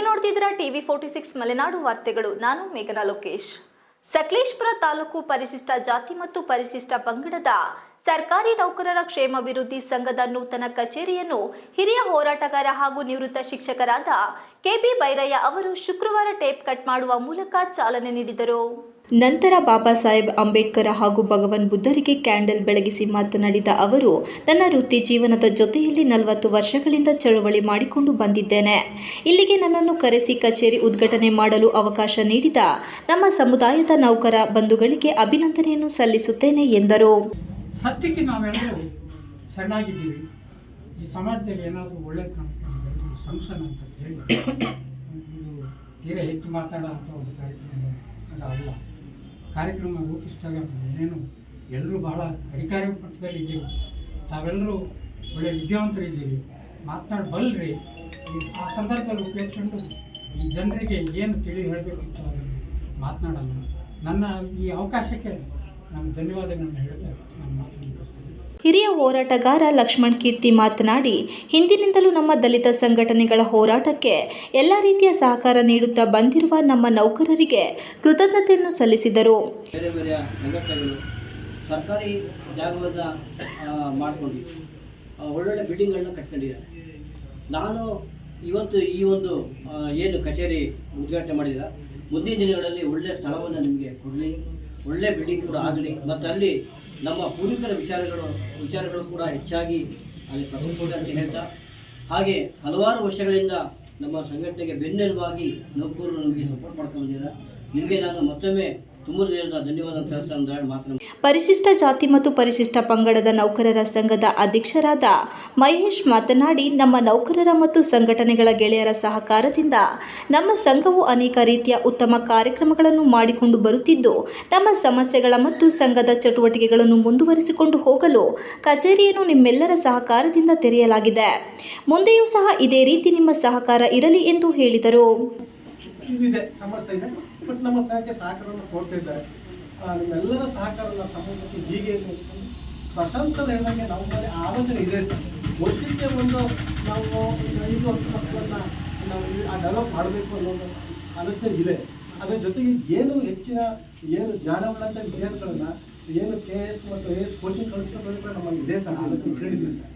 ನೋಡ್ತಿದ್ದೀರಾ TV forty six Malenadu ವಾರ್ತೆಗಳು. ನಾನು ಮೇಘನಾ ಲೋಕೇಶ್. ಸಕಲೇಶ್ಪುರ ತಾಲೂಕು ಪರಿಶಿಷ್ಟ ಜಾತಿ ಮತ್ತು ಪರಿಶಿಷ್ಟ ಪಂಗಡದ ಸರ್ಕಾರಿ ನೌಕರರ ಕ್ಷೇಮಾಭಿವೃದ್ಧಿ ಸಂಘದ ನೂತನ ಕಚೇರಿಯನ್ನು ಹಿರಿಯ ಹೋರಾಟಗಾರ ಹಾಗೂ ನಿವೃತ್ತ ಶಿಕ್ಷಕರಾದ ಕೆಬಿ ಬೈರಯ್ಯ ಅವರು ಶುಕ್ರವಾರ ಟೇಪ್ ಕಟ್ ಮಾಡುವ ಮೂಲಕ ಚಾಲನೆ ನೀಡಿದರು. ನಂತರ ಬಾಬಾ ಸಾಹೇಬ್ ಅಂಬೇಡ್ಕರ್ ಹಾಗೂ ಭಗವಾನ್ ಬುದ್ಧರಿಗೆ ಕ್ಯಾಂಡಲ್ ಬೆಳಗಿಸಿ ಮಾತನಾಡಿದ ಅವರು, ನನ್ನ ವೃತ್ತಿ ಜೀವನದ ಜೊತೆಯಲ್ಲಿ ನಲವತ್ತು ವರ್ಷಗಳಿಂದ ಚಳುವಳಿ ಮಾಡಿಕೊಂಡು ಬಂದಿದ್ದೇನೆ. ಇಲ್ಲಿಗೆ ನನ್ನನ್ನು ಕರೆಸಿ ಕಚೇರಿ ಉದ್ಘಾಟನೆ ಮಾಡಲು ಅವಕಾಶ ನೀಡಿದ ನಮ್ಮ ಸಮುದಾಯದ ನೌಕರ ಬಂಧುಗಳಿಗೆ ಅಭಿನಂದನೆಯನ್ನು ಸಲ್ಲಿಸುತ್ತೇನೆ ಎಂದರು. ಸತ್ಯಕ್ಕೆ ನಾವೆಲ್ಲರೂ ಸಣ್ಣಾಗಿದ್ದೀವಿ. ಈ ಸಮಾಜದಲ್ಲಿ ಏನಾದರೂ ಒಳ್ಳೆ ನಾವೆಲ್ಲರೂ ಸಂಸನ್ ಅಂತ ಹೇಳಿ ಇದು ತೀರಾ ಹೆಚ್ಚು ಮಾತಾಡೋ ಅಂಥ ಒಂದು ಕಾರ್ಯಕ್ರಮ ಅಲ್ಲ. ಕಾರ್ಯಕ್ರಮ ರೂಪಿಸಿದಾಗ ಏನೇನು ಎಲ್ಲರೂ ಬಹಳ ಅಧಿಕಾರಿ ಮಟ್ಟದಲ್ಲಿ ಇದ್ದೀವಿ. ತಾವೆಲ್ಲರೂ ಒಳ್ಳೆ ವಿದ್ಯಾವಂತರಿದ್ದೀವಿ ಮಾತನಾಡಿ ಬಲ್ರಿ ಆ ಸಂದರ್ಭದಲ್ಲಿ ಉಪಯೋಗಿಸ್ಕೊಂಡು ಈ ಜನರಿಗೆ ಏನು ತಿಳಿ ಹೇಳಬೇಕಿತ್ತು ಅದನ್ನು ಮಾತನಾಡಲ್ಲ ನನ್ನ ಈ ಅವಕಾಶಕ್ಕೆ ನಾನು ಧನ್ಯವಾದಗಳನ್ನು ಹೇಳ್ತಾ ನಾನು ಮಾತನ್ನು ಹಿರಿಯ ಹೋರಾಟಗಾರ ಲಕ್ಷ್ಮಣ್ ಕೀರ್ತಿ ಮಾತನಾಡಿ ಹಿಂದಿನಿಂದಲೂ ನಮ್ಮ ದಲಿತ ಸಂಘಟನೆಗಳ ಹೋರಾಟಕ್ಕೆ ಎಲ್ಲ ರೀತಿಯ ಸಹಕಾರ ನೀಡುತ್ತಾ ಬಂದಿರುವ ನಮ್ಮ ನೌಕರರಿಗೆ ಕೃತಜ್ಞತೆಯನ್ನು ಸಲ್ಲಿಸಿದರು. ಬೇರೆ ಬೇರೆ ಸಂಘಟನೆಗಳು ಸರ್ಕಾರಿ ಜಾಗವನ್ನು ಮಾಡಿಕೊಂಡು ಒಳ್ಳೊಳ್ಳೆ ಬಿಲ್ಡಿಂಗ್ಗಳನ್ನ ಕಟ್ಕೊಂಡಿದ್ದಾರೆ. ನಾನು ಇವತ್ತು ಈ ಒಂದು ಏನು ಕಚೇರಿ ಉದ್ಘಾಟನೆ ಮಾಡಿದ ಮುಂದಿನ ದಿನಗಳಲ್ಲಿ ಒಳ್ಳೆಯ ಸ್ಥಳವನ್ನು ನಿಮಗೆ ಕೊಡಲಿ. ಒಳ್ಳೆಯ ಬಿಲ್ಡಿಂಗ್ ಕೂಡ ಆಗಲಿ ಮತ್ತು ಅಲ್ಲಿ ನಮ್ಮ ಪೂರ್ವಿಕರ ವಿಚಾರಗಳು ವಿಚಾರಗಳು ಕೂಡ ಹೆಚ್ಚಾಗಿ ಅಲ್ಲಿ ಪ್ರಕಟಿಸಿದೆ ಅಂತ ಹೇಳ್ತಾ, ಹಾಗೆ ಹಲವಾರು ವರ್ಷಗಳಿಂದ ನಮ್ಮ ಸಂಘಟನೆಗೆ ಬೆನ್ನೆಲುಬಾಗಿ ನೌಕರರು ನಮಗೆ ಸಪೋರ್ಟ್ ಮಾಡ್ಕೊಂಡು ಬಂದಿದ್ದಾರೆ ನಿಮಗೆ ನಾನು ಮತ್ತೊಮ್ಮೆ ಪರಿಶಿಷ್ಟ ಜಾತಿ ಮತ್ತು ಪರಿಶಿಷ್ಟ ಪಂಗಡದ ನೌಕರರ ಸಂಘದ ಅಧ್ಯಕ್ಷರಾದ ಮಹೇಶ್ ಮಾತನಾಡಿ, ನಮ್ಮ ನೌಕರರ ಮತ್ತು ಸಂಘಟನೆಗಳ ಗೆಳೆಯರ ಸಹಕಾರದಿಂದ ನಮ್ಮ ಸಂಘವು ಅನೇಕ ರೀತಿಯ ಉತ್ತಮ ಕಾರ್ಯಕ್ರಮಗಳನ್ನು ಮಾಡಿಕೊಂಡು ಬರುತ್ತಿದ್ದು, ನಮ್ಮ ಸಮಸ್ಯೆಗಳ ಮತ್ತು ಸಂಘದ ಚಟುವಟಿಕೆಗಳನ್ನು ಮುಂದುವರಿಸಿಕೊಂಡು ಹೋಗಲು ಕಚೇರಿಯನ್ನು ನಿಮ್ಮೆಲ್ಲರ ಸಹಕಾರದಿಂದ ತೆರೆಯಲಾಗಿದೆ. ಮುಂದೆಯೂ ಸಹ ಇದೇ ರೀತಿ ನಿಮ್ಮ ಸಹಕಾರ ಇರಲಿ ಎಂದು ಹೇಳಿದರು. ಇದಿದೆ ಸಮಸ್ಯೆ ಇದೆ. ಬಟ್ ನಮ್ಮ ಸಹಕ್ಕೆ ಸಹಕಾರವನ್ನು ಕೊಡ್ತಾ ಇದ್ದಾರೆ. ನಿಮ್ಮೆಲ್ಲರ ಸಹಕಾರ ಸಮಾಜಕ್ಕೆ ಹೀಗೆ ಪ್ರಶಂಸನೆ ಹೇಳಿದಂಗೆ ನಮ್ಮ ಆಲೋಚನೆ ಇದೆ ಸರ್. ವರ್ಷಕ್ಕೆ ಒಂದು ನಾವು ಒಂದು ಐದು ಹತ್ತು ಮಕ್ಕಳನ್ನ ನಾವು ಆ ಡೆವಲಪ್ ಮಾಡಬೇಕು ಅನ್ನೋದು ಆಲೋಚನೆ ಇದೆ. ಅದರ ಜೊತೆಗೆ ಏನು ಹೆಚ್ಚಿನ ಏನು ಜ್ಞಾನವುಳ್ಳಂಥ ವಿದ್ಯಾರ್ಥಿಗಳನ್ನ, ಏನು ಕೆ ಎಸ್ ಮತ್ತು ಎ ಎಸ್ ಕೋಚಿಂಗ್ ಕಳಿಸ್ಕೊಂಡು ನಮ್ಮಲ್ಲಿ ಇದೆ ಸರ್. ಆಲೋಚನೆ ಕೇಳಿದ್ವಿ ಸರ್.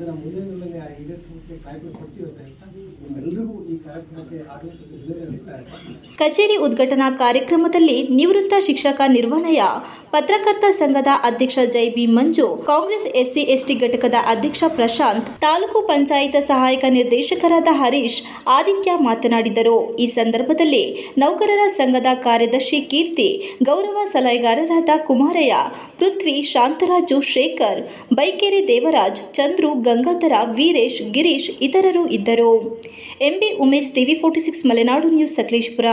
ದಿನಗಳಲ್ಲಿ ಆ ಈಡೇರಿಸೋಕ್ಕೆ ಕಾಯ್ಕೊಂಡು ಕೊಡ್ತೀವಿ ಅಂತ ಹೇಳ್ತಾ ನಿಮ್ಮೆಲ್ಲರಿಗೂ ಈ ಕಾರ್ಯಕ್ರಮಕ್ಕೆ ಕಚೇರಿ ಉದ್ಘಾಟನಾ ಕಾರ್ಯಕ್ರಮದಲ್ಲಿ ನಿವೃತ್ತ ಶಿಕ್ಷಕ ನಿರ್ವಹಣೆಯ ಪತ್ರಕರ್ತ ಸಂಘದ ಅಧ್ಯಕ್ಷ Jai B Manju, Congress SC ST ಘಟಕದ ಅಧ್ಯಕ್ಷ ಪ್ರಶಾಂತ್, ತಾಲೂಕು ಪಂಚಾಯತ್ ಸಹಾಯಕ ನಿರ್ದೇಶಕರಾದ ಹರೀಶ್, ಆದಿತ್ಯ ಮಾತನಾಡಿದರು. ಈ ಸಂದರ್ಭದಲ್ಲಿ ನೌಕರರ ಸಂಘದ ಕಾರ್ಯದರ್ಶಿ ಕೀರ್ತಿ, ಗೌರವ ಸಲಹೆಗಾರರಾದ ಕುಮಾರಯ್ಯ, ಪೃಥ್ವಿ ಶಾಂತರಾಜು ಶೇಖರ್, ಬೈಕೆರೆ ದೇವರಾಜ್, ಚಂದ್ರು ಗಂಗಾಧರ ವೀರೇಶ್ ಗಿರೀಶ್ ಇತರರು ಇದ್ದರು. MB Umesh TV forty six Malenadu news Sakleshpur.